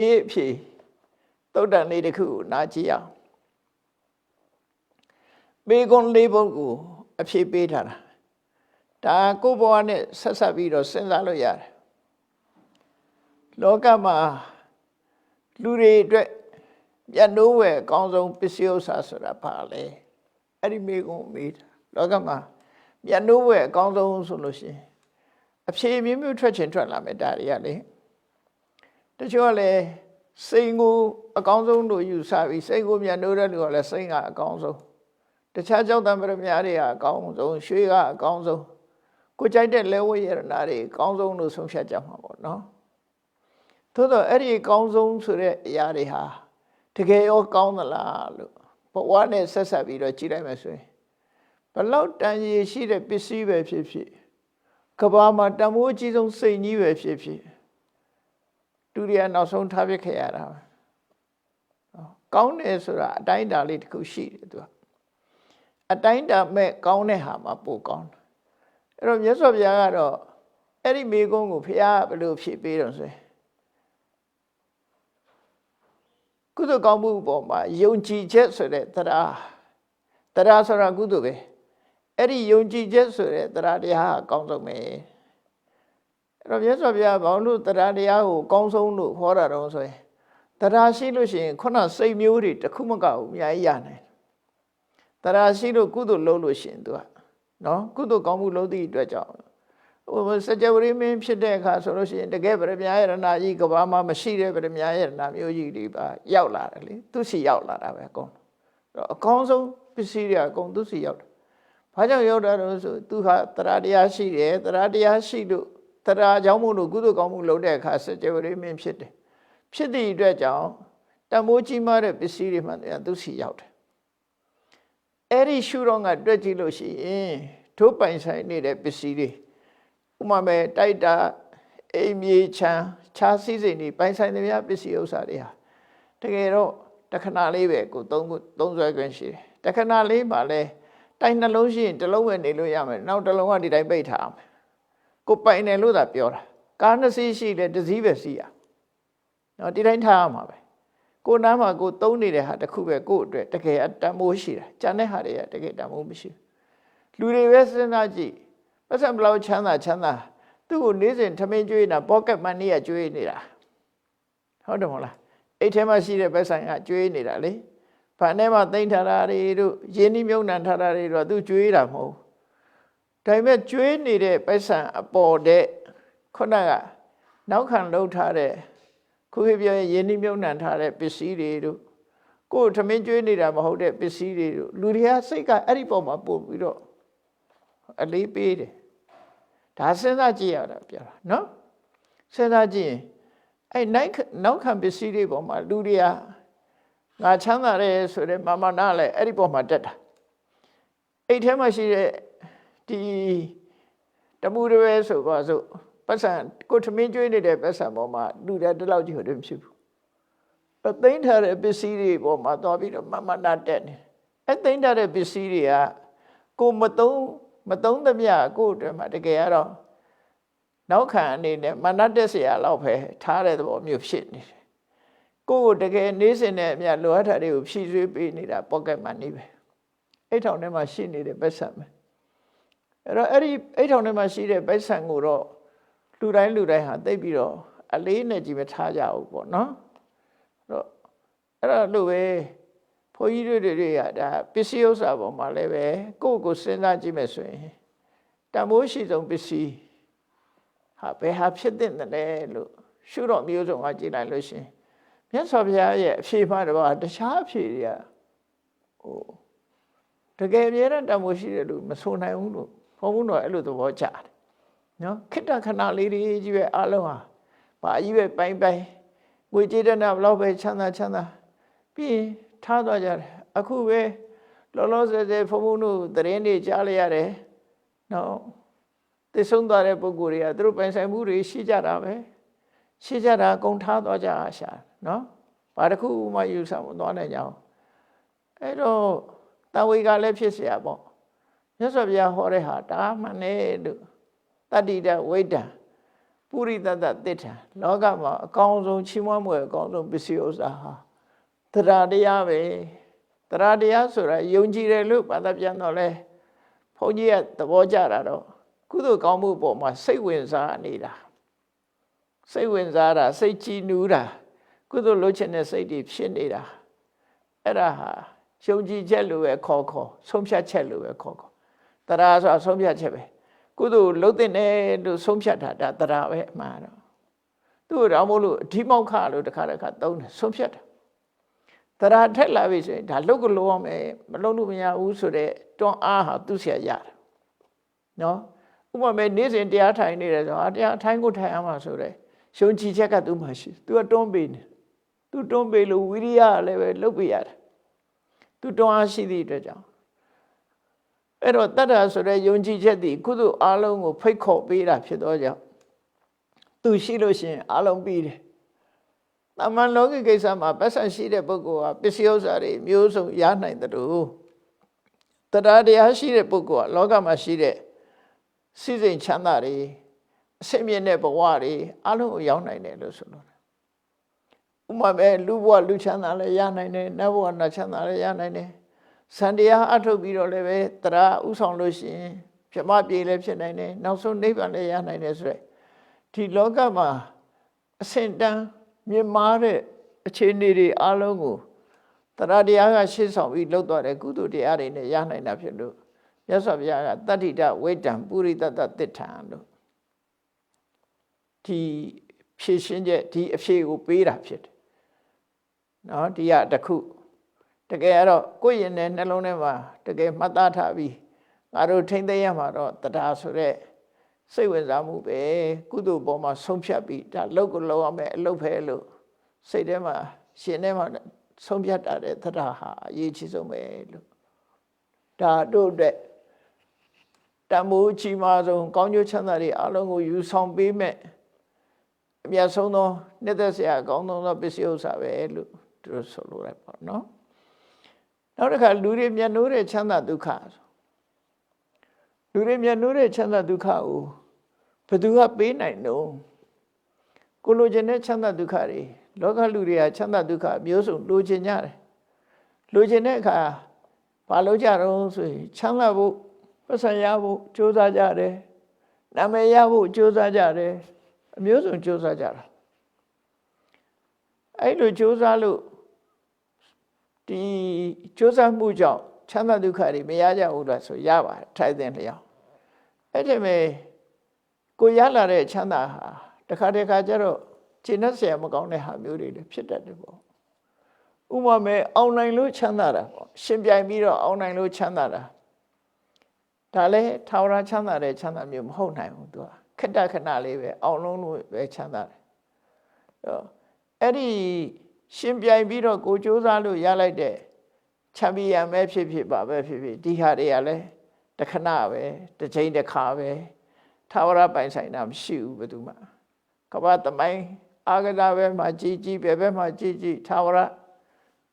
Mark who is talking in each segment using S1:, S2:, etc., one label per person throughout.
S1: အေးအဖြေသုတ်တန်လေးတစ်ခုကိုနားကြည့်အောင်မေကွန်လေးဘုတ်ကိုအဖြေပေးထားတာဒါကိုယ့်ဘဝနဲ့ဆက်ဆက်ပြီးတော့စဉ်းစားလို့ရတယ်လောကမှာလူတွေအတွက်ပြတ်နိုးဝယ်အကောင်းဆုံးပစ္စည်းဥစ္စာဆိုတာဘာလဲအဲ့ဒီမေကွန်မေးတာလောကမှာပြတ်နိုးဝယ်အကောင်းဆုံးဆိုလို့ရှိရင်အဖြေမျိုးမျိုးထွက်ချင်ထွက်လာမယ်ဒါတွေကလေ တချို့ကလည်းစိန်ကိုအကောင်းဆုံးလို့ယူဆပြီးစိန်ကိုမြန်နိုးတဲ့လူကလည်းစိန်ကအကောင်းဆုံးတခြားကြောက်တံပရမများတွေကအကောင်းဆုံးရွှေကအကောင်းဆုံးကိုကြိုက်တဲ့လဲဝဲရတနာတွေအကောင်းဆုံးလို့ဆုံးဖြတ်ကြမှာပေါ့နော်သို့တော့အဲ့ဒီအကောင်းဆုံးဆိုတဲ့အရာတွေဟာတကယ်ရောကောင်းသလားလို့ဘဝနဲ့ဆက်ဆက်ပြီးတော့ကြည့်လိုက်မယ်ဆိုရင်ဘလောက်တန်ရည်ရှိတဲ့ပစ္စည်းပဲဖြစ်ဖြစ်ကဘာမှာတမိုးအကြီးဆုံးစိတ်ကြီးပဲဖြစ်ဖြစ် တူရီကနောက်ဆုံးထားပြခဲ့ရတာပဲကောင်းတယ်ဆိုတာအတိုင်းအတာလေးတစ်ခုရှိတယ်သူကအတိုင်းအတာမဲ့ကောင်းတဲ့ဟာမှာပိုကောင်းတယ်အဲ့တော့မြတ်စွာဘုရားကတော့အဲ့ဒီမိကုန်းကိုဘုရားဘယ်လိုဖြည့်ပေးတော့ဆိုရင်ကုသိုလ်ကောင်းမှုပေါ်မှာယုံကြည်ချက်ဆိုတဲ့တရားတရားဆိုတာကုသိုလ်ပဲအဲ့ဒီယုံကြည်ချက်ဆိုတဲ့တရားတရားအကောင်းဆုံးပဲ အဲ့တော့မြတ်စွာဘုရားဘာလို့တရားတရားကိုအကောင်းဆုံးလို့ဟောတာတော့ဆိုရင်တရားရှိလို့ရှိရင်ခုနစိတ်မျိုးတွေတစ်ခုမကဘူးအများကြီးရနိုင်တရားရှိလို့ကုသိုလ်လုပ်လို့ရှိရင်သူကနော်ကုသိုလ်ကောင်းမှုလုပ်သည့်အတွက်ကြောင့်ဟိုစကြဝဠာမင်းဖြစ်တဲ့အခါဆိုလို့ရှိရင်တကယ်ဗရမယရဏကြီးကဘာမှမရှိတဲ့ဗရမယရဏမျိုးကြီးတွေပါရောက်လာတယ်လေသူစီရောက်လာတာပဲအကုန်တော့အကောင်းဆုံးပစ္စည်းတွေအကုန်သူစီရောက်တယ်ဘာကြောင့်ရောက်တာလို့ဆိုသူဟာတရားတရားရှိတယ်တရားတရားရှိလို့ တရားကြောင့်မို့လို့ကုသိုလ်ကောင်းမှုလုပ်တဲ့အခါစကြဝဠာမင်းဖြစ်တယ်ဖြစ်သည့်အတွက်ကြောင့်တမိုးကြီးမားတဲ့ပစ္စည်းတွေမှသူစီရောက်တယ်အဲ့ဒီရှုတော့ကတွေ့ကြည့်လို့ရှိရင်ထိုးပိုင်ဆိုင်နေတဲ့ပစ္စည်းတွေဥမာမဲ့တိုက်တာအိမ်မြေချမ်းခြားစည်းစိမ်တွေပိုင်ဆိုင်တဲ့များပစ္စည်းဥစ္စာတွေဟာတကယ်တော့တခဏလေးပဲကိုသုံးသုံးဆွဲခွင့်ရှိတယ်တခဏလေးမှလည်းတိုက်နှလုံးရှိရင်တစ်လုံးပဲနေလို့ရမယ်နောက်တစ်လုံးကဒီတိုင်းပိတ်ထားအောင် ကိုပိုင်တယ်လို့သာပြောတာကားနှစ်စီးရှိတယ်တစ်စီးပဲစီးရနော်ဒီတိုင်းထားရမှာပဲကိုနားမှာကိုသုံးနေတဲ့ဟာတစ်ခုပဲကို့အတွက်တကယ်တမိုးရှိတာကျန်တဲ့ဟာတွေကတကယ်တမိုးမရှိဘူးလူတွေပဲစဉ်းစားကြည့်ပတ်စံဘလောက်ချမ်းသာချမ်းသာသူ့ကိုနေ့စဉ်ထမင်းကျွေးနေတာပေါကက်မန်နီးကကျွေးနေတာဟုတ်တယ်မဟုတ်လားအိတ်ထဲမှာရှိတဲ့ပတ်စံကကျွေးနေတာလေဗန်ထဲမှာသိမ့်ထားတာတွေတို့ရင်းနှီးမြုံနှံထားတာတွေတော့သူကျွေးတာမဟုတ် ဒါပေမဲ့ကျွေးနေတဲ့ပတ်စံအပေါ်တဲ့ခုနကနောက်ခံလှုပ်ထားတဲ့ခုခေတ်ပြောရင်ယင်းနှိမြုံနှံထားတဲ့ပစ္စည်းတွေတို့ကိုယ်ထမင်းကျွေးနေတာမဟုတ်တဲ့ပစ္စည်းတွေတို့လူတွေကစိတ်ကအဲ့ဒီပုံမှာပို့ပြီးတော့အလေးပေးတယ်ဒါစဉ်းစားကြည့်ရတာပြောတာနော်စဉ်းစားကြည့်ရင်အဲ့နိုင်နောက်ခံပစ္စည်းတွေပုံမှာလူတွေကငါချမ်းသာတယ်ဆိုတဲ့မာမနာလည်းအဲ့ဒီပုံမှာတက်တာအဲ့ထဲမှာရှိတဲ့ ဒီတမှုတွေဆိုပါစို့ပတ်စံကိုထမင်းကျွေးနေတဲ့ပတ်စံပေါ်မှာလူတဲ့တလောက်ကြီးဟုတ်တယ်ဖြစ်ဘူးအသိမ်းထားတဲ့ပစ္စည်းတွေပေါ်မှာသွားပြီးတော့မမနာတက်နေအသိမ်းထားတဲ့ပစ္စည်းတွေကကိုမသုံးမသုံးသမျှကိုအတွက်မှာတကယ်ကတော့နောက်ခံအနေနဲ့မနတက်เสียလောက်ပဲထားတဲ့သဘောမျိုးဖြစ်နေတယ်ကိုကိုတကယ်နေစဉ်နဲ့အမြလိုအပ်တာတွေကိုဖြည့်ဆွေးပေးနေတာ pocket money ပဲအဲ့ထောင်ထဲမှာရှိနေတဲ့ပတ်စံပဲ အဲ့တော့အဲ့ဒီအဲ့ထောင်ထဲမှာရှိတဲ့ပတ်စံကိုတော့လူတိုင်းလူတိုင်းဟာသိပြီးတော့အလေးနဲ့ကြည့်မထားကြဘူးပေါ့နော်အဲ့တော့အဲ့ဒါလို့ပဲဘုန်းကြီးတွေတွေကဒါပစ္စည်းဥစ္စာပေါ်မှာလည်းပဲကိုယ့်ကိုစဉ်းစားကြည့်မယ်ဆိုရင်တမိုးရှိဆုံးပစ္စည်းဟာဘယ်ဟာဖြစ်တဲ့လဲလို့ရှုတော့မျိုးစုံကကြည့်လိုက်လို့ရှင်မြတ်စွာဘုရားရဲ့အဖြေမှတော့တခြားအဖြေတွေကဟိုတကယ်အမြဲတမ်းတမိုးရှိတယ်လို့မဆိုနိုင်ဘူးလို့ ဘုန်းဘုန်းတော်အဲ့လိုသဘောကျတယ်နော်ခိတ္တခဏလေးတွေကြီးပဲအလုံးဟာဘာကြီးပဲပိုင်းပိုင်းငွေကြေးတဲ့နာဘလောက်ပဲချမ်းသာချမ်းသာပြီးရင်ထားသွားကြတယ်အခုပဲလောလောဆယ်ဆယ်ဖုံဖုံတို့သတင်းတွေကြားလိုက်ရတယ်နော်သိဆုံးသွားတဲ့ပုဂ္ဂိုလ်တွေကသူတို့ပိုင်ဆိုင်မှုတွေရှိကြတာပဲရှိကြတာကုန်ထားသွားကြအားရှာနော်ဘာတစ်ခုမှယူဆမသွားနိုင်ကြအောင်အဲ့တော့တဝေကလည်းဖြစ်เสียပေါ့ မြတ်စွာဘုရားဟောတဲ့ဟာဒါမှန်တယ်လို့တတ္တိတဝိတ္တပုရိသတ္တတိဋ္ဌံလောကမှာအကောင်းဆုံးချီးမွမ်းမှုအကောင်းဆုံးပစ္စည်းဥစ္စာဟာတရားတရားပဲတရားတရားဆိုတာယုံကြည်တယ်လို့ဘာသာပြန်တော့လဲဘုန်းကြီးကသဘောကျတာတော့ကုသိုလ်ကောင်းမှုပေါ်မှာစိတ်ဝင်စားနေတာစိတ်ဝင်စားတာစိတ်ကြည်နူးတာကုသိုလ်လုပ်ချင်တဲ့စိတ်တွေဖြစ်နေတာအဲ့ဒါဟာယုံကြည်ချက်လိုပဲခေါ်ခေါ်ဆုံးဖြတ်ချက်လိုပဲခေါ်ခေါ် တရားဆိုတာဆုံးဖြတ်ချက်ပဲကုသိုလ်လုပ်တဲ့နဲ့လို့ဆုံးဖြတ်တာဒါတရားပဲအမှန်တော့သူ့တော့မို့လို့အဓိမောက်ခလို့တခါတခါသုံးတယ်ဆုံးဖြတ်တာတရားထက်လာပြီဆိုရင်ဒါလုတ်ကလို့အောင်မယ်မလုံလို့မရဘူးဆိုတော့တွန်းအားဟာသူ့ဆရာရတယ်နော်ဥပမာမဲ့နေ့စဉ်တရားထိုင်နေတယ်ဆိုတော့တရားထိုင်ကိုထိုင်အောင်မှာဆိုတော့ရှုံကြည်ချက်ကသူ့မှာရှိသူကတွန်းပေးနေသူတွန်းပေးလို့ဝိရိယလည်းပဲလုတ်ပေးရတယ်သူတွန်းအားရှိသည့်အတွက်ကြောင့် အဲ့တော့တတ္တဆိုတဲ့ယုံကြည်ချက်ဒီကုသိုလ်အလုံးကိုဖိတ်ခေါ်ပေးတာဖြစ်တော့ကြောင့်သူရှိလို့ရှိရင်အလုံးပြီးတယ်။တမန်လောကီကိစ္စမှာပတ်စံရှိတဲ့ပုဂ္ဂိုလ်ဟာပစ္စည်းဥစ္စာတွေမျိုးစုံရနိုင်တယ်လို့တရားတရားရှိတဲ့ပုဂ္ဂိုလ်ကလောကမှာရှိတဲ့စိစိမ်ချမ်းသာတွေအစင်မြင့်တဲ့ဘဝတွေအလုံးကိုရောက်နိုင်တယ်လို့ဆိုလို့ဥမာပဲလူဘဝလူချမ်းသာလည်းရနိုင်တယ်နတ်ဘဝနတ်ချမ်းသာလည်းရနိုင်တယ် စံတရားအထုတ်ပြီးတော့လည်းပဲတရားဥဆောင်လို့ရှိရင်ပြမပြေလည်းဖြစ်နိုင်တယ်နောက်ဆုံးနိဗ္ဗာန်လည်းရနိုင်တယ်ဆိုရယ်ဒီလောကမှာအစင်တန်းမြင်မာတဲ့အခြေအနေတွေအလုံးကိုတရားတရားကရှင်းဆောင်ပြီးလှုပ်သွားတဲ့ကုသိုလ်တရားတွေနဲ့ရနိုင်တာဖြစ်လို့မြတ်စွာဘုရားကတတ္တိတဝိတ္တံပုရိတတသစ္ထံလို့ဒီဖြည့်ရှင်းချက်ဒီအဖြေကိုပေးတာဖြစ်တယ်နော်ဒီကတခု တကယ်ကတော့ကိုယ့်ရင်နဲ့နှလုံးထဲမှာတကယ်မှတ်သားထားပြီးငါတို့ထိမ့်သိမ်းရမှာတော့တရားဆိုတဲ့စိတ်ဝင်စားမှုပဲကုသိုလ်ပေါ်မှာဆုံးဖြတ်ပြီးဒါလောက်ကိုလောက်အောင်မယ်အလုပ်ပဲလို့စိတ်ထဲမှာရှင်ထဲမှာဆုံးဖြတ်တာတဲ့တရားဟာအရေးကြီးဆုံးပဲလို့ဒါတို့အတွက်တမိုးချီမာဆုံးကောင်းကျိုးချမ်းသာတွေအလုံးကိုယူဆောင်ပေးမဲ့အမြတ်ဆုံးသောနှစ်သက်စရာကောင်းသောပစ္စည်းဥစ္စာပဲလို့သူတို့ဆိုလိုလိုက်ပါနော် နောက်တစ်ခါလူတွေမျက်နှိုးတဲ့ချမ်းသာဒုက္ခလူတွေမျက်နှိုးတဲ့ချမ်းသာဒုက္ခကိုဘယ်သူကပေးနိုင်တော့ကိုလိုချင်တဲ့ချမ်းသာဒုက္ခတွေလောကလူတွေကချမ်းသာဒုက္ခမျိုးစုံလိုချင်ကြတယ်လိုချင်တဲ့အခါဘာလို့ကြတော့ဆိုရင်ချမ်းသာဖို့ပတ်စံရဖို့ကြိုးစားကြတယ်နာမည်ရဖို့ကြိုးစားကြတယ်အမျိုးစုံကြိုးစားကြတာအဲ့လိုကြိုးစားလို့ ဒီကြိုးစားမှုကြောင့်ချမ်းသာဒုက္ခတွေမရကြဘူးလားဆိုရပါတယ်ထိုက်တဲ့လျောက်အဲ့ဒီမဲ့ကိုရလာတဲ့ချမ်းသာဟာတခါတခါကျတော့ခြေနဲ့ဆရာမကောင်းတဲ့ဟာမျိုးတွေလည်းဖြစ်တတ်တယ်ပေါ့ဥပမာမဲ့အောင်နိုင်လို့ချမ်းသာတာပေါ့ရှင်ပြိုင်ပြီးတော့အောင်နိုင်လို့ချမ်းသာတာဒါလည်းထာဝရချမ်းသာတဲ့ချမ်းသာမျိုးမဟုတ်နိုင်ဘူးသူကခက်တခဏလေးပဲအောင်လုံးလို့ပဲချမ်းသာတယ်အဲ့ဒီ ရှင်ပြိုင်ပြီးတော့ကိုစူးစမ်းလို့ရလိုက်တဲ့ချမ်းပီယံပဲဖြစ်ဖြစ်ပါပဲဖြစ်ဖြစ်ဒီဟာတွေကလည်းတခဏပဲတစ်ချိန်တစ်ခါပဲထာဝရပိုင်ဆိုင်တာမရှိဘူးဘယ်သူမှကမ္ဘာသမိုင်းအာဂဒဘဲမှာကြီးကြီးပဲဘဲမှာကြီးကြီးထာဝရ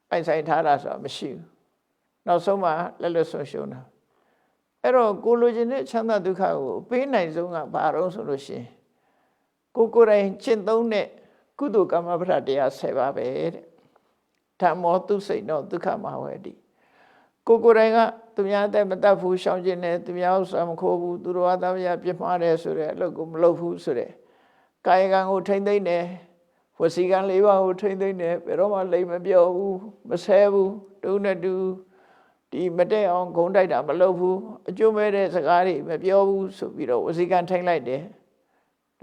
S1: ပိုင်ဆိုင်ထားတာဆိုတာမရှိဘူးနောက်ဆုံးမှလက်လွတ်ဆုံးရှုံးတာအဲ့တော့ကိုလိုချင်တဲ့ချမ်းသာဒုက္ခကိုပေးနိုင်ဆုံးကဘာတော့ဆိုလို့ရှိရင်ကိုကိုယ်တိုင်ကျင့်သုံးတဲ့ ကုသိုလ်ကမ္မပဋ္ဌတရား10ပါးပဲတဲ့ဓမ္မောသူစိတ်တော့ဒုက္ခမဟဝတိကိုကိုယ်တိုင်ကသူများတဲ့မတတ်ဘူးရှောင်ကျင်တယ်သူများဥစ္စာမခိုးဘူးသူတော်သားမရပြစ်မှားတယ်ဆိုတဲ့အလုပ်ကိုမလုပ်ဘူးဆိုတဲ့ကာယကံကိုထိမ့်သိမ့်တယ်ဝစီကံ၄ပါးကိုထိမ့်သိမ့်တယ်ဘယ်တော့မှလိမ်မပြောဘူးမဆဲဘူးတူနဲ့တူဒီမတက်အောင်ဂုံတိုက်တာမလုပ်ဘူးအကျိုးမဲ့တဲ့စကားတွေမပြောဘူးဆိုပြီးတော့ဝစီကံထိမ့်လိုက်တယ်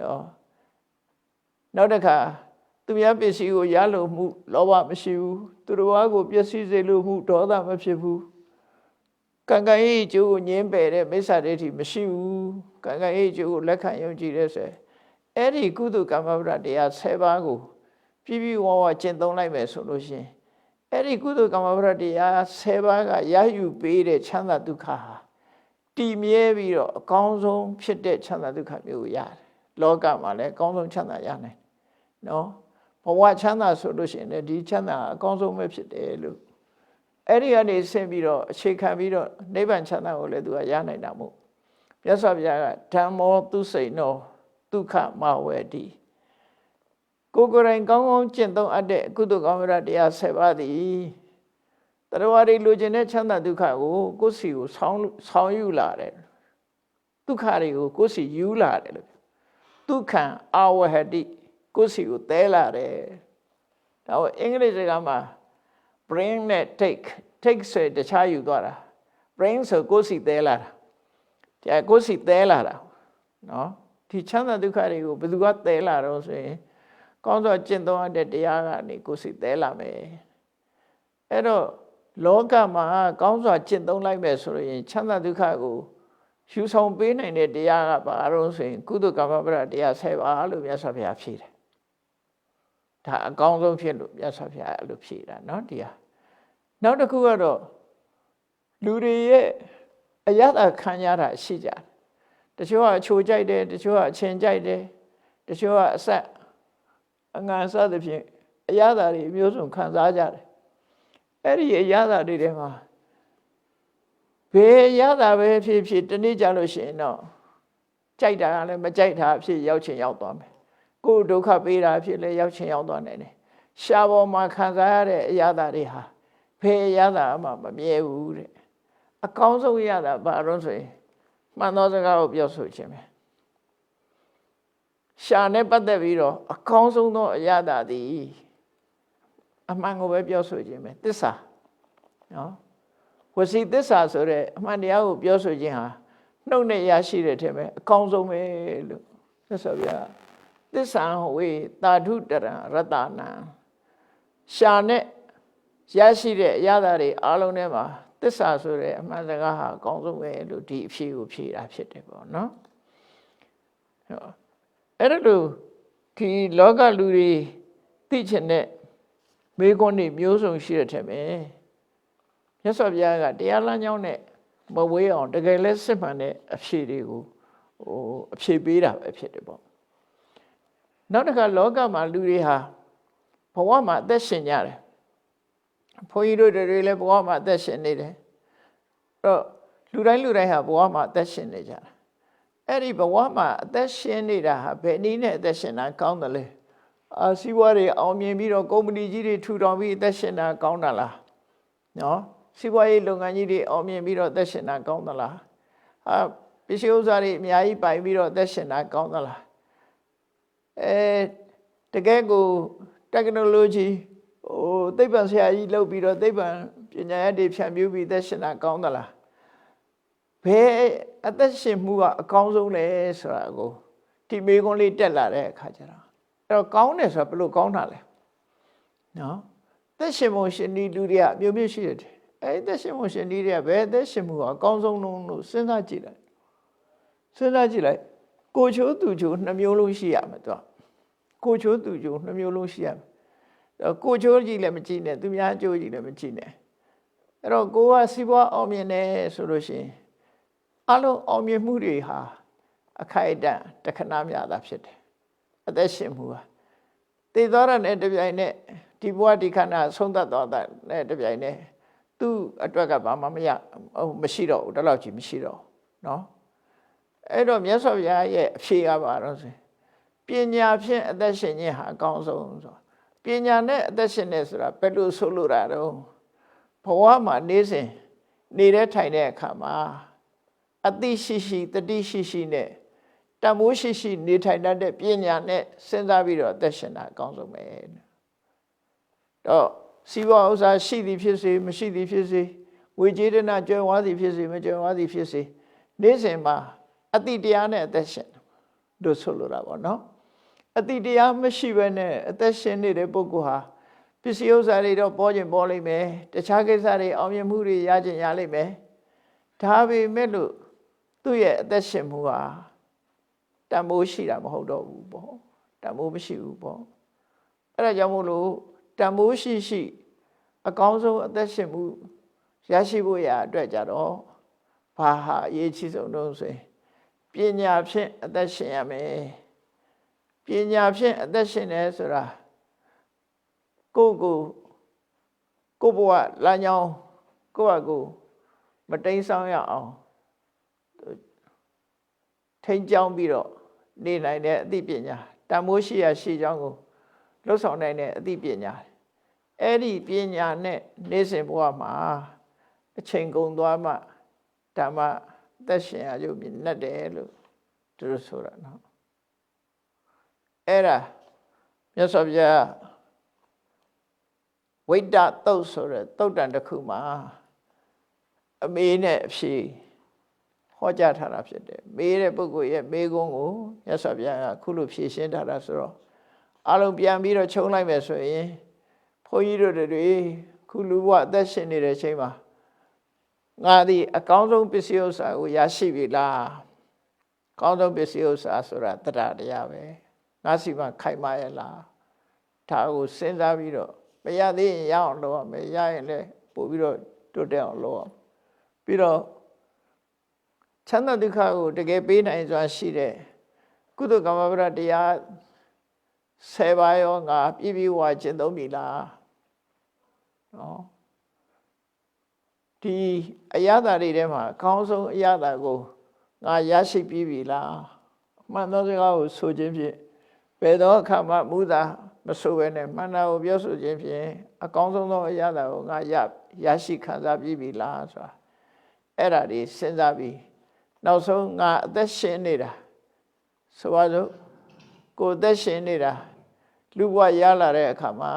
S1: တော့ နောက်တစ်ခါသူများပစ္စည်းကိုရလို့မှုလောဘမရှိဘူးသူတော်ဘာကိုပျက်စီးစေလို့မှုဒေါသမဖြစ်ဘူးကံကံရဲ့အကျိုးကိုညင်းပယ်တဲ့မိစ္ဆာဒိဋ္ဌိမရှိဘူးကံကံရဲ့အကျိုးကိုလက်ခံယုံကြည်တဲ့ဆိုအဲ့ဒီကုသကမ္မဗဒတရား7ပါးကိုပြည့်ပြည့်ဝဝကျင့်သုံးလိုက်မယ်ဆိုလို့ရှင်အဲ့ဒီကုသကမ္မဗဒတရား7ပါးကရယူပေးတဲ့ချမ်းသာဒုက္ခဟာတည်မြဲပြီးတော့အကောင်းဆုံးဖြစ်တဲ့ချမ်းသာဒုက္ခမျိုးကိုရတယ်လောကမှာလည်းအကောင်းဆုံးချမ်းသာရနိုင် နော်ဘဝချမ်းသာဆိုလို့ရှိရင်လည်းဒီချမ်းသာအကောင်းဆုံးပဲဖြစ်တယ်လို့အဲ့ဒီကနေဆင်းပြီးတော့အခြေခံပြီးတော့နိဗ္ဗာန်ချမ်းသာကိုလည်းသူကရနိုင်တာမို့မြတ်စွာဘုရားကဓမ္မောသူစိတ်နောဒုက္ခမဝေတိကိုယ်ကိုယ်တိုင်ကောင်းကောင်းကျင့်သုံးအပ်တဲ့ကုသိုလ်ကောင်းရာတရား7ပါးသည်တရားဝရီလူကျင်တဲ့ချမ်းသာဒုက္ခကိုကိုယ်စီကိုဆောင်းဆောင်းယူလာတယ်ဒုက္ခတွေကိုကိုယ်စီယူလာတယ်လို့ဒုက္ခံအာဝဟတိ ကိုယ်စီကိုသဲလာတယ်ဒါကိုအင်္ဂလိပ်စကားမှာ brain နဲ့ take take ဆိုတခြားယူသွားတာ brain ဆိုကိုယ်စီသဲလာတာတရားကိုယ်စီသဲလာတာနော်ဒီချမ်းသာဒုက္ခတွေကိုဘယ်သူကသဲလာတော့ဆိုရင်ကောင်းစွာကျင့်သုံးရတဲ့တရားကနေကိုယ်စီသဲလာမယ်အဲ့တော့လောကမှာကောင်းစွာကျင့်သုံးလိုက်မယ်ဆိုရင်ချမ်းသာဒုက္ခကိုယူဆောင်ပေးနိုင်တဲ့တရားကဘာလို့ဆိုရင်ကုသကမ္မပရတရားဆယ်ပါလို့မြတ်စွာဘုရားဖြေတယ် ဒါအကောင်းဆုံးဖြစ်လို့မြတ်စွာဘုရားအဲ့လိုဖြေတာเนาะတရားနောက်တစ်ခုကတော့လူတွေရဲ့အယတခံရတာရှိကြတယ်တချို့ကအချိုကြိုက်တယ်တချို့ကအချင်းကြိုက်တယ်တချို့ကအဆက်အငံစသဖြင့်အရသာတွေမျိုးစုံခံစားကြတယ်အဲ့ဒီအရသာတွေထဲမှာဘယ်ရသာပဲဖြစ်ဖြစ်တနေ့ကြလို့ရှိရင်တော့ကြိုက်တာကလည်းမကြိုက်တာဖြစ်ရောက်ချင်ရောက်သွားမယ် ကိုယ်ဒုက္ခပေးတာဖြစ်လည်းရောက်ချင်ရောက်သွားနိုင်တယ်ရှားပေါ်မှာခံစားရတဲ့အရသာတွေဟာဘယ်ရသာမှမမြဲဘူးတဲ့အကောင်းဆုံးရတာဘာလို့ဆိုရင်မှန်သောစကားကိုပြောဆိုခြင်းပဲရှာနဲ့ပတ်သက်ပြီးတော့အကောင်းဆုံးသောအရသာသည်အမှန်ကိုပဲပြောဆိုခြင်းပဲသစ္စာနော်ဝစီသစ္စာဆိုတဲ့အမှန်တရားကိုပြောဆိုခြင်းဟာနှုတ်နဲ့ရရှိတဲ့ထဲမှာအကောင်းဆုံးပဲလို့ဆက်ဆိုပြ သစ္စာဝေတာထုတရံရတနာရှာနဲ့ရရှိတဲ့အရာတွေအားလုံးထဲမှာသစ္စာဆိုတဲ့အမှန်စကားဟာအကောင်းဆုံးပဲလို့ဒီအဖြေကိုဖြေတာဖြစ်တယ်ပေါ့နော်အဲ့ဒါလို့ဒီလောကလူတွေသိချင်တဲ့မေးခွန်းတွေမျိုးစုံရှိတဲ့ထက်ပဲမြတ်စွာဘုရားကတရားလမ်းကြောင်းနဲ့မဝေးအောင်တကယ်လဲစစ်မှန်တဲ့အဖြေတွေကိုဟိုအဖြေပေးတာပဲဖြစ်တယ်ပေါ့ နောက်တစ်ခါလောကမှာလူတွေဟာဘဝမှာအသက်ရှင်ကြတယ်ဘုန်းကြီးတို့တွေလည်းဘဝမှာအသက်ရှင်နေတယ်အဲ့တော့လူတိုင်းလူတိုင်းဟာဘဝမှာအသက်ရှင်နေကြတာအဲ့ဒီဘဝမှာအသက်ရှင်နေတာဟာဘယ်နည်းနဲ့အသက်ရှင်တာကောင်းတယ်လဲအာစီးပွားတွေအောင်မြင်ပြီးတော့ကုမ္ပဏီကြီးတွေထူထောင်ပြီးအသက်ရှင်တာကောင်းတာလားနော်စီးပွားရေးလုပ်ငန်းကြီးတွေအောင်မြင်ပြီးတော့အသက်ရှင်တာကောင်းသလားအာပစ္စည်းဥစ္စာတွေအများကြီးပိုင်ပြီးတော့အသက်ရှင်တာကောင်းသလား အဲတကယ်ကို technology ဟိုသိပ္ပံဆရာကြီးလုပ်ပြီးတော့သိပ္ပံပညာရည်တွေဖြန့်ဖြူးပြီးသက်ရှင်တာကောင်းသလားဘယ်အသက်ရှင်မှုကအကောင်းဆုံးလဲဆိုတာကိုဒီမေခွန်းလေးတက်လာတဲ့အခါကျတော့အဲ့တော့ကောင်းတယ်ဆိုတာဘယ်လိုကောင်းတာလဲနော်သက်ရှင်မှုရှင်ဒီလူတွေကအမျိုးမျိုးရှိတယ်အဲ့သက်ရှင်မှုရှင်ဒီတွေကဘယ်သက်ရှင်မှုကအကောင်းဆုံးလုံးလို့စဉ်းစားကြည့်လိုက်စဉ်းစားကြည့်လိုက် ကိုချိုးသူချိုးနှမျိုးလုံးရှိရမယ်သူကကိုချိုးသူချိုးနှမျိုးလုံးရှိရမယ်ကိုချိုးကြည့်လည်းမကြည့်နဲ့သူများကြိုးကြည့်လည်းမကြည့်နဲ့အဲ့တော့ကိုကစီးပွားအောင်မြင်တယ်ဆိုလို့ရှိရင်အလုံးအောင်မြင်မှုတွေဟာအခိုက်အတန့်တခဏမြတာဖြစ်တယ်အသက်ရှင်မှုဟာတည်သောရနဲ့တပြိုင်နက်ဒီဘဝဒီခန္ဓာဆုံးသက်သွားတဲ့နဲ့တပြိုင်နက်သူ့အတွက်ကဘာမှမရမရှိတော့ဘူးတလောက်ကြီးမရှိတော့เนาะ အဲ့တော့မြတ်စွာဘုရားရဲ့အဖြေကပါတော့ဆိုပညာဖြင့်အသက်ရှင်ခြင်းဟာအကောင်းဆုံးဆိုပညာနဲ့အသက်ရှင်နေဆိုတာဘယ်လိုဆိုလိုတာတော့ဘဝမှာနေစဉ်နေတဲ့ထိုင်တဲ့အခါမှာအသိရှိရှိတတိရှိရှိနဲ့တမိုးရှိရှိနေထိုင်တတ်တဲ့ပညာနဲ့စဉ်းစားပြီးတော့အသက်ရှင်တာအကောင်းဆုံးပဲတော့စီးပွားဥစ္စာရှိသည်ဖြစ်စေမရှိသည်ဖြစ်စေဝေကျေးဒနာကြွယ်ဝသည်ဖြစ်စေမကြွယ်ဝသည်ဖြစ်စေနေ့စဉ်မှာ အတိတရားနဲ့အသက်ရှင်တို့ဆိုလိုတာပေါ့နော်အတိတရားမရှိဘဲနဲ့အသက်ရှင်နေတဲ့ပုဂ္ဂိုလ်ဟာပစ္စည်းဥစ္စာတွေတော့ပေါ်ကျင်ပေါ်လိမ့်မယ်တခြားကိစ္စတွေအောင်မြင်မှုတွေရကျင်ရလိမ့်မယ်ဒါပေမဲ့လို့သူ့ရဲ့အသက်ရှင်မှုဟာတန်ဖိုးရှိတာမဟုတ်တော့ဘူးပေါ့တန်ဖိုးမရှိဘူးပေါ့အဲ့ဒါကြောင့်မို့လို့တန်ဖိုးရှိရှိ အကောင်းဆုံးအသက်ရှင်မှုရရှိဖို့ရာအတွက်ကြတော့ဘာဟာအရေးကြီးဆုံးတော့ဆိုရင် ပညာဖြင့်အသက်ရှင်ရမယ်ပညာဖြင့်အသက်ရှင်တယ်ဆိုတာကိုယ့်ကိုကိုယ့်ဘဝလမ်းကြောင်းကိုယ့်အကူမတိမ်ဆောင်ရအောင်ထိန်ကြောင်းပြီးတော့နေနိုင်တဲ့အသိပညာတန်မိုးရှိရာရှိကြောင်းကိုလှုပ်ဆောင်နိုင်တဲ့အသိပညာအဲ့ဒီပညာနဲ့နေစဉ်ဘဝမှာအချိန်ကုန်သွားမှဓမ္မ သက်ရှင်အယုတ်မြင့်တ်တယ်လို့သူတို့ဆိုတာနော်အဲ့ဒါမြတ်စွာဘုရားဝိတ္တတုတ်ဆိုတဲ့တုတ်တန်တစ်ခုမှာအမေနဲ့အဖြေဟောကြားထားတာဖြစ်တယ်မေးတဲ့ပုဂ္ဂိုလ်ရဲ့မေးခွန်းကိုမြတ်စွာဘုရားကခုလိုဖြေရှင်းထားတာဆိုတော့အလုံးပြန်ပြီးတော့ခြုံလိုက်မယ်ဆိုရင်ဘုန်းကြီးတို့တွေခုလူဘဝအသက်ရှင်နေတဲ့အချိန်မှာ ငါဒီအကောင်းဆုံးပစ္စည်းဥစ္စာကိုရရှိပြီလားအကောင်းဆုံးပစ္စည်းဥစ္စာဆိုတာတရားတရားပဲငါစီမခိုင်မာရဲ့လားဒါကိုစဉ်းစားပြီးတော့မရသေးရင်ရအောင်လုပ်ရမယ်ရရင်လည်းပို့ပြီးတော့တိုးတက်အောင်လုပ်အောင်ပြီးတော့ချမ်းသာဒုက္ခကိုတကယ်ပေးနိုင်စွာရှိတဲ့ကုသကမ္မဗရတရားဆယ်ပါးရောငါပြည့်ပြည့်ဝကျင့်သုံးပြီလားနော် ဒီအရသာတွေထဲမှာအကောင်းဆုံးအရသာကိုငါရရှိပြီးပြီလားအမှန်သောစကားကိုဆိုခြင်းဖြင့်ဘယ်တော့အခါမှမူတာမဆိုဘဲနဲ့မှန်တာကိုပြောဆိုခြင်းဖြင့်အကောင်းဆုံးသောအရသာကိုငါရရရှိခံစားပြီးပြီလားဆိုတာအဲ့ဒါတွေစဉ်းစားပြီးနောက်ဆုံးငါအသက်ရှင်နေတာဆိုပါစို့ကိုယ်အသက်ရှင်နေတာလူဘဝရလာတဲ့အခါမှာ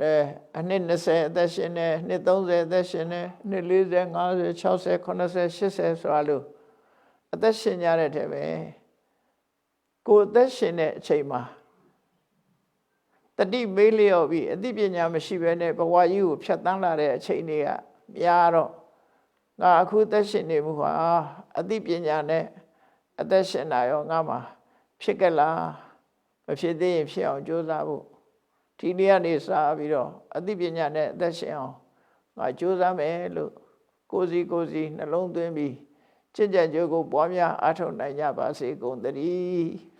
S1: အဲအနှစ်20အသက်ရှင်နေနှစ်30အသက်ရှင်နေနှစ်40 50 60 80 80ဆိုတာလို့အသက်ရှင်ကြတဲ့တဲ့ပဲကိုယ်အသက်ရှင်တဲ့အချိန်မှာတတိမေးလျော့ပြီးအသိပညာမရှိဘဲနဲ့ဘဝကြီးကိုဖြတ်တန်းလာတဲ့အချိန်တွေကများတော့ငါအခုသက်ရှင်နေမှုဟာအသိပညာနဲ့အသက်ရှင်တာရောငါမှာဖြစ်ကြလားမဖြစ်သေးရင်ဖြစ်အောင်ကြိုးစားဖို့ ဒီနေ့ကနေစပြီးတော့အသိပညာနဲ့အသက်ရှင်အောင်ငါကြိုးစားမယ်လို့ကိုယ်စီကိုယ်စီနှလုံးသွင်းပြီးကျင့်ကြံကြိုးကိုပွားများအားထုတ်နိုင်ကြပါစေကုန်သတည်း